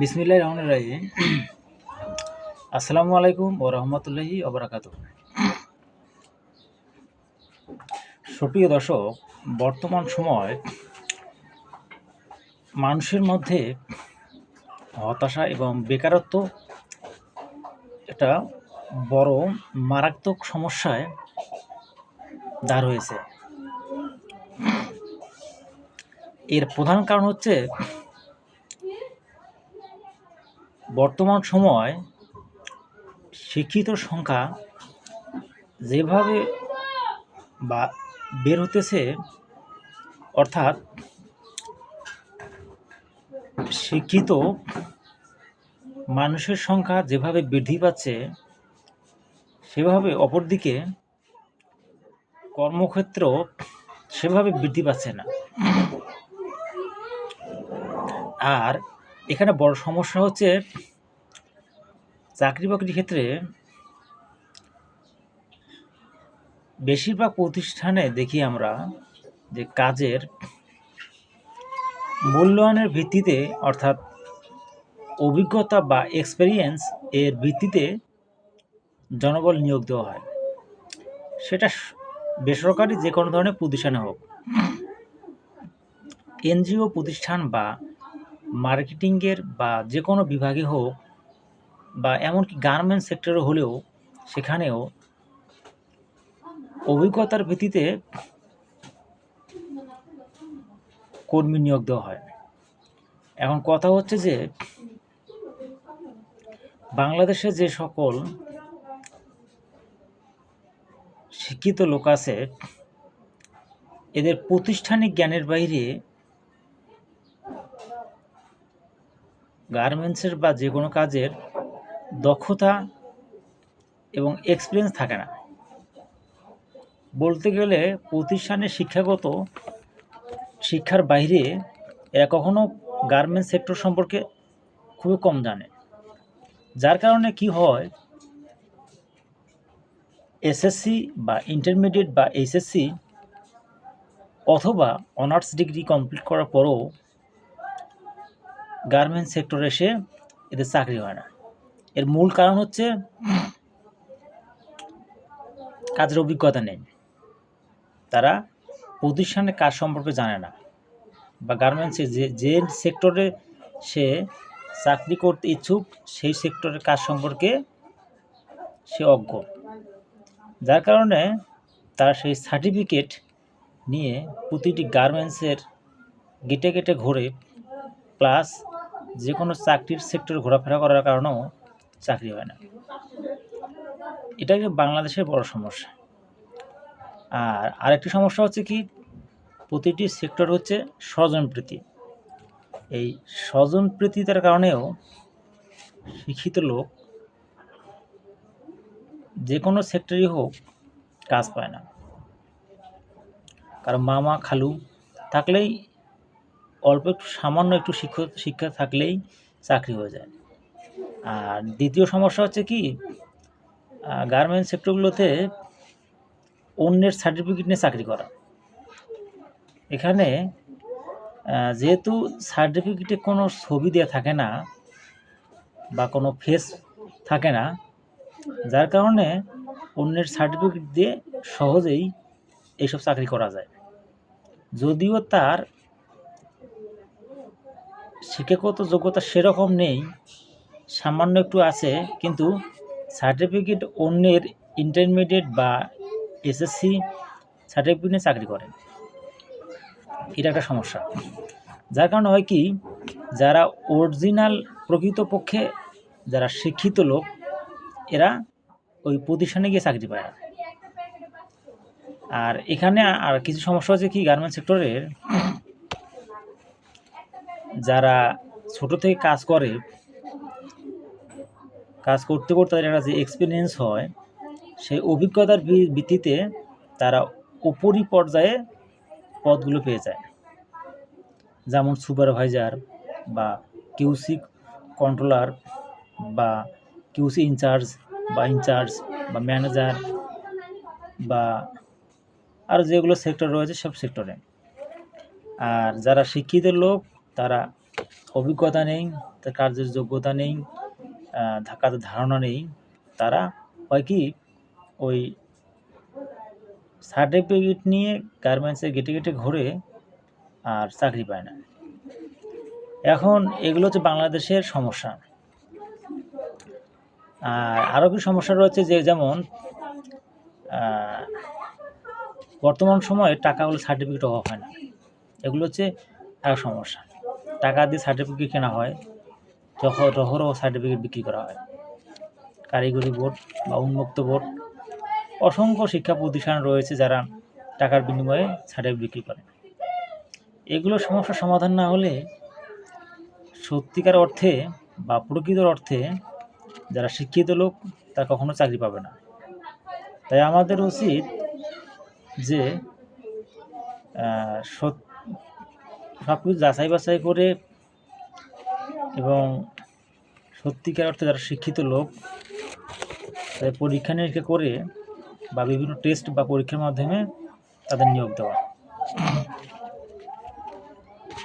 বিসমিল্লাহ রহমান রাহিম। আসসালামু আলাইকুম ও রহমতুল্লাহি অবরাকাত সুপ্রিয় দর্শক, বর্তমান সময় মানুষের মধ্যে হতাশা এবং বেকারত্ব একটা বড় মারাত্মক সমস্যায় দাঁড় হয়েছে। এর প্রধান কারণ হচ্ছে বর্তমান সময় শিক্ষিত সংখ্যা যেভাবে বা বের হতেছে অর্থাৎ শিক্ষিত মানুষের সংখ্যা যেভাবে বৃদ্ধি পাচ্ছে, সেভাবে অপরদিকে কর্মক্ষেত্র সেভাবে বৃদ্ধি পাচ্ছে না। আর এখানে বড় সমস্যা হচ্ছে চাকরি বাকরির ক্ষেত্রে বেশিরভাগ প্রতিষ্ঠানে দেখি আমরা যে কাজের মূল্যায়নের ভিত্তিতে অর্থাৎ অভিজ্ঞতা বা এক্সপেরিয়েন্স এর ভিত্তিতে জনবল নিয়োগ দেওয়া হয়। সেটা বেসরকারি যে কোনো ধরনের প্রতিষ্ঠানে হোক। এনজিও প্রতিষ্ঠান বা মার্কেটিংয়ের বা যে কোনো বিভাগে হোক বা এমনকি গার্মেন্টস সেক্টরে হলেও সেখানেও অভিজ্ঞতার ভিত্তিতে কর্মী নিয়োগ দেওয়া হয়। এখন কথা হচ্ছে যে বাংলাদেশে যে সকল শিক্ষিত লোক আছে, এদের প্রতিষ্ঠানিক জ্ঞানের বাইরে গার্মেন্টসের বা যে কোনো কাজের দক্ষতা এবং এক্সপিরিয়েন্স থাকে না। বলতে গেলে প্রতিষ্ঠানের শিক্ষাগত শিক্ষার বাইরে এরা কখনো গার্মেন্টস সেক্টর সম্পর্কে খুবই কম জানে। যার কারণে কি হয় এসএসসি বা ইন্টারমিডিয়েট বা এইচএসসি অথবা অনার্স ডিগ্রি কমপ্লিট করার পরও গার্মেন্টস সেক্টরে এসে এদের চাকরি হয় না। এর মূল কারণ হচ্ছে কাজের অভিজ্ঞতা নেই। তারা প্রতিষ্ঠানের কাজ সম্পর্কে জানে না বা গার্মেন্টসে যে যে সেক্টরে সে চাকরি করতে ইচ্ছুক, সেই সেক্টরের কাজ সম্পর্কে সে অজ্ঞ। যার কারণে তারা সেই সার্টিফিকেট নিয়ে প্রতিটি গার্মেন্টসের গেটে গেটে ঘোরে প্লাস যে কোনো চাকরির সেক্টরে ঘোরাফেরা করার কারণেও চাকরি হয় না। এটা একটা বাংলাদেশের বড় সমস্যা। আর আরেকটি সমস্যা হচ্ছে কি, প্রতিটি সেক্টর হচ্ছে স্বজনপ্রীতি। এই স্বজনপ্রীতিতার কারণেও শিক্ষিত লোক যে কোনো সেক্টরই হোক কাজ পায় না। কারণ মামা খালু থাকলেই অল্প একটু সামান্য একটু শিক্ষা শিক্ষা থাকলেই চাকরি হয়ে যায়। আর দ্বিতীয় সমস্যা হচ্ছে কি গার্মেন্টস সেক্টরগুলোতে অন্যের সার্টিফিকেট নিয়ে চাকরি করা। এখানে যেহেতু সার্টিফিকেটে কোনো ছবি দেওয়া থাকে না বা কোনো ফেস থাকে না, যার কারণে অন্যের সার্টিফিকেট দিয়ে সহজেই এইসব চাকরি করা যায়। যদিও তার শিক্ষাগত যোগ্যতা সেরকম নেই সামান্য একটু আছে, কিন্তু সার্টিফিকেট অন্যের ইন্টারমিডিয়েট বা এসএসসি সার্টিফিকেট নিয়ে চাকরি করে এটা একটা সমস্যা। যার কারণে হয় কি, যারা অরিজিনাল প্রকৃতপক্ষে যারা শিক্ষিত লোক, এরা ওই প্রতিষ্ঠানে গিয়ে চাকরি পায় আর এখানে আর কিছু সমস্যা হচ্ছে কি গার্মেন্ট সেক্টরের যারা ছোট থেকে কাজ করে কাজ করতে করতে তাদের একটা যে এক্সপিরিয়েন্স হয়, সেই অভিজ্ঞতার ভিত্তিতে তারা উপরি পর্যায়ে পদগুলো পেয়ে যায়। যেমন সুপারভাইজার বা কিউসি কন্ট্রোলার বা কিউসি ইনচার্জ বা ইনচার্জ বা ম্যানেজার বা আর যেগুলো সেক্টর রয়েছে সব সেক্টরে আর যারা শিক্ষিত লোক, তারা অভিজ্ঞতা নেই, তার কার্যের যোগ্যতা নেই কাজের ধারণা নেই। তারা হয় কি, ওই সার্টিফিকেট নিয়ে গার্মেন্টসে গেটে গেটে ঘুরে আর চাকরি পায় না। এখন এগুলো হচ্ছে বাংলাদেশের সমস্যা। আর আরও কিছু সমস্যা রয়েছে যে যেমন বর্তমান সময়ে টাকাগুলো সার্টিফিকেট অভাব হয় না। এগুলো হচ্ছে এক সমস্যা। টাকা দিয়ে সার্টিফিকেট কেনা হয়। রহরহ সার্টিফিকেট বিক্রি করা হয়। কারিগরি বোর্ড বা উন্মুক্ত বোর্ড। অসংখ্য শিক্ষা প্রতিষ্ঠান রয়েছে যারা টাকার বিনিময়ে সার্টিফিকেট বিক্রি করে। এগুলো সমস্যার সমাধান না হলে সত্যিকার অর্থে বা প্রকৃত অর্থে যারা শিক্ষিত লোক, তারা কখনো চাকরি পাবে না। তাই আমাদের উচিত যে সব কিছু যাচাই বাছাই করে এবং সত্যিকার অর্থে যারা শিক্ষিত লোক, তাদের পরীক্ষা নিরীক্ষা করে বা বিভিন্ন টেস্ট বা পরীক্ষার মাধ্যমে তাদের নিয়োগ দেওয়া।